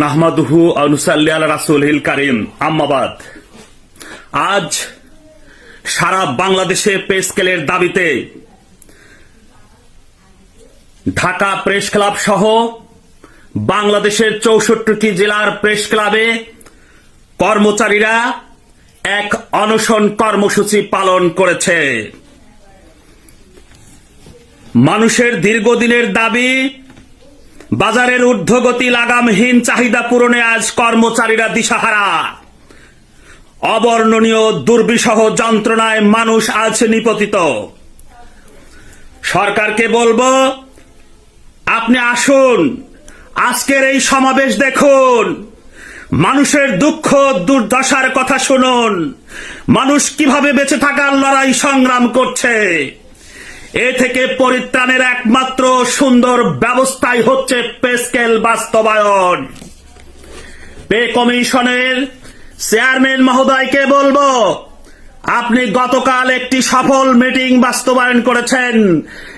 নাহমাদুহু আনুসাল্লি আল রাসুল হিল কারিম। আম্মাবাদ। আজ সারা বাংলাদেশে পে স্কেলের দাবিতে ঢাকা প্রেস ক্লাব সহ বাংলাদেশের চৌষট্টিটি জেলার প্রেস ক্লাবে কর্মচারীরা এক অনশন কর্মসূচি পালন করেছে। মানুষের দীর্ঘদিনের দাবি বাজারের ঊর্ধ্বগতি লাগামহীন চাহিদা পূরণে আজ কর্মচারীরা দিশাহারা। অবর্ণনীয়, দুর্বিষহ যন্ত্রণায় মানুষ আজ নিপতিত। সরকারকে বলব, আপনি আসুন, আজকের এই সমাবেশ দেখুন। মানুষের দুঃখ, দুর্দশার কথা শুনুন। মানুষ কীভাবে বেঁচে থাকার লড়াই সংগ্রাম করছে। এ থেকে পরিত্রাণের একমাত্র সুন্দর ব্যবস্থাই হচ্ছে পেস্কেল বাস্তবায়ন। পে কমিশনের চেয়ারম্যান মহোদয়কে বলব, আপনি গতকাল একটি সফল মিটিং বাস্তবায়ন করেছেন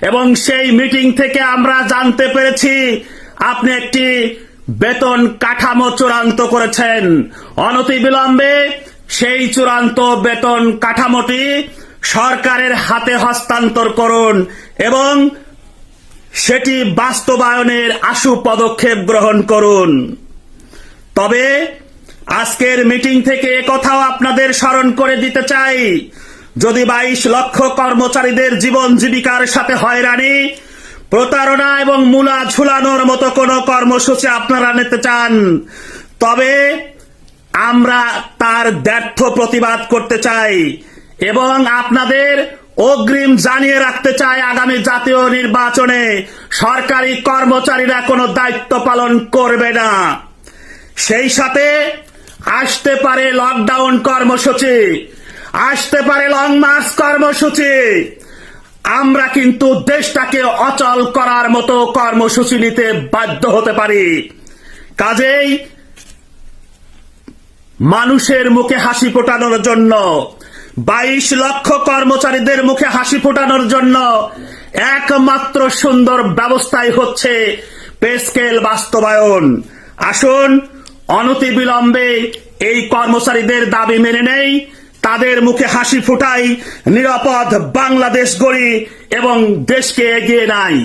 এবং সেই মিটিং থেকে আমরা জানতে পেরেছি আপনি একটি বেতন কাঠামো চূড়ান্ত করেছেন। অনতিবিলম্বে সেই চূড়ান্ত বেতন কাঠামোটি সরকারের হাতে হস্তান্তর করুন এবং সেটি বাস্তবায়নের আশু পদক্ষেপ গ্রহণ করুন। তবে আজকের মিটিং থেকে কথাও আপনাদের স্মরণ করে দিতে চাই, যদি বাইশ লক্ষ কর্মচারীদের জীবন জীবিকার সাথে হয়রানি, প্রতারণা এবং মূলা ঝুলানোর মতো কোনো কর্মসূচি আপনারা নিতে চান, তবে আমরা তার ব্যর্থ প্রতিবাদ করতে চাই। এবং আপনাদের অগ্রিম জানিয়ে রাখতে চাই আগামী জাতীয় নির্বাচনে সরকারি কর্মচারীরা কোনো দায়িত্ব পালন করবে না। সেই সাথে আসতে পারে লকডাউন কর্মসূচি, আসতে পারে লং মার্চ কর্মসূচি। আমরা কিন্তু দেশটাকে অচল করার মতো কর্মসূচি নিতে বাধ্য হতে পারি। কাজেই মানুষের মুখে হাসি ফোটানোর জন্য বাইশ লক্ষ কর্মচারীদের মুখে হাসি ফোটানোর জন্য একমাত্র সুন্দর ব্যবস্থাই হচ্ছে পেস্কেল বাস্তবায়ন। আসুন, অনতিবিলম্বে এই কর্মচারীদের দাবি মেনে নেই, তাদের মুখে হাসি ফুটাই নিরাপদ বাংলাদেশ গড়ি এবং দেশকে এগিয়ে নাই